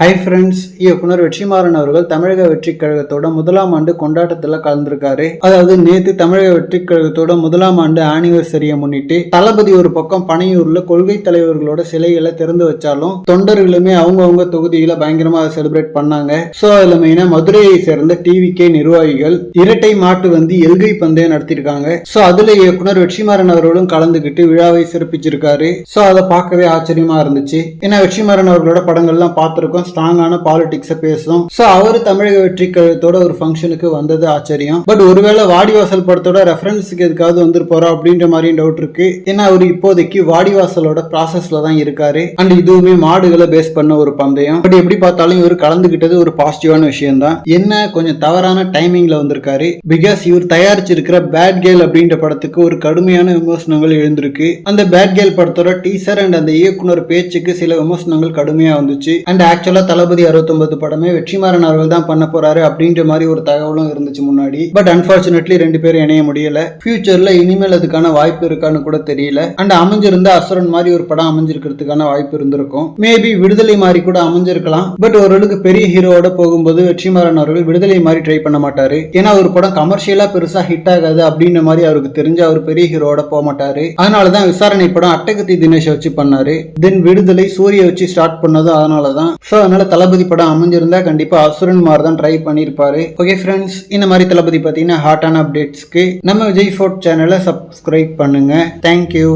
Hi friends இயக்குனர் வெற்றிமாறன் அவர்கள் தமிழக வெற்றி கழகத்தோட முதலாம் ஆண்டு கொண்டாட்டத்தில் கலந்துருக்காரு. அதாவது நேற்று தமிழக வெற்றி கழகத்தோட முதலாம் ஆண்டு ஆனிவர்சரியை முன்னிட்டு தளபதி ஒரு பக்கம் பனையூர்ல கொள்கை தலைவர்களோட சிலைகளை திறந்து வச்சாலும் தொண்டர்களுமே அவங்கவுங்க தொகுதியில பயங்கரமா செலிப்ரேட் பண்ணாங்க. ஸோ அதுல மெயினா மதுரையை சேர்ந்த டிவிகே நிர்வாகிகள் இரட்டை மாட்டு வந்து எல்கை பந்தயம் நடத்திருக்காங்க ஸோ அதுல இயக்குனர் வெற்றிமாறன் அவர்களும் கலந்துகிட்டு விழாவை சிறப்பிச்சிருக்காரு. ஸோ அதை பார்க்கவே ஆச்சரியமா இருந்துச்சு. ஏன்னா வெற்றிமாறன் அவர்களோட படங்கள்லாம் பார்த்துருக்கோம். ஸ்ட்ராங்கான பாலிடிக்ஸை பேசும் ஸோ அவர் தமிழக வெற்றி கழகத்தோட ஒரு ஃபங்க்ஷனுக்கு வந்தது ஆச்சரியம். பட் ஒருவேளை வாடிவாசல் படத்தோட ரெஃபரன்ஸுக்கு எதுக்காவது வந்துருப்பாரோ அப்படின்ற மாதிரி டவுட் இருக்கு. ஏன்னா அவர் இப்போதைக்கு வாடிவாசலோட ப்ராசஸ்ல தான் இருக்காரு. அண்ட் இதுவுமே மாடுகளை பேஸ் பண்ண ஒரு பந்தயம். பட் எப்படி பார்த்தாலும் இவர் கலந்துகிட்டது ஒரு பாசிட்டிவான விஷயம் தான் என்ன கொஞ்சம் தவறான டைமிங்ல வந்திருக்காரு. பிகாஸ் இவர் தயாரிச்சிருக்கிற பேட் கேல் அப்படின்ற படத்துக்கு ஒரு கடுமையான விமர்சனங்கள் எழுந்திருக்கு. அந்த பேட் கேல் படத்தோட டீசர் அண்ட் அந்த இயக்குனர் பேச்சுக்கு சில விமர்சனங்கள் கடுமையா வந்துச்சு. அண்ட் ஆக்சுவலா தளபதி அறுபத்தொன்பது படமே வெற்றிமாறன் அவர்கள் தான் பண்ண போறாரு அப்படின்ற மாதிரி ஒரு தகவலும் இருந்துச்சு முன்னாடி. பட் அன்பார்ச்சுனேட்லி ரெண்டு பேரும் இணைய முடியல. ஃபியூச்சர்ல இனிமேல் அதுக்கான வாய்ப்பு இருக்கான்னு கூட தெரியல. அண்ட் அமைஞ்சிருந்த அசுரன் மாதிரி ஒரு படம் அமைஞ்சிருக்கிறதுக்கான வாய்ப்பு இருந்திருக்கும். மேபி விடுதலை மாதிரி கூட அமைஞ்சிருக்கலாம். பட் ஓரளவுக்கு பெரிய ஹீரோவோட போகும்போது வெற்றிமாறன் அவர்கள் விடுதலை மாதிரி ட்ரை பண்ண மாட்டாரு. ஏன்னா ஒரு படம் கமர்ஷியலா பெருசா ஹிட் ஆகாது அப்படின்ற மாதிரி அவருக்கு தெரிஞ்சு அவர் பெரிய ஹீரோவோட போக மாட்டாரு. அதனாலதான் விசாரணை படம் அட்டகத்தி தினேஷ் வச்சு பண்ணாரு. தென் விடுதலை சூரிய வச்சு ஸ்டார்ட் பண்ணதும் அதனாலதான். ஸோ அதனால தளபதி படம் அமைஞ்சிருந்தா கண்டிப்பா அசுரன் மாதிரி தான் ட்ரை பண்ணியிருப்பாரு. ஓகே ஃப்ரெண்ட்ஸ் இந்த மாதிரி தளபதி பார்த்தீங்கன்னா ஹாட்டான அப்டேட்ஸ்க்கு நம்ம விஜய் ஃபோர்ட் சேனலை சப்ஸ்கிரைப் பண்ணுங்க. Thank you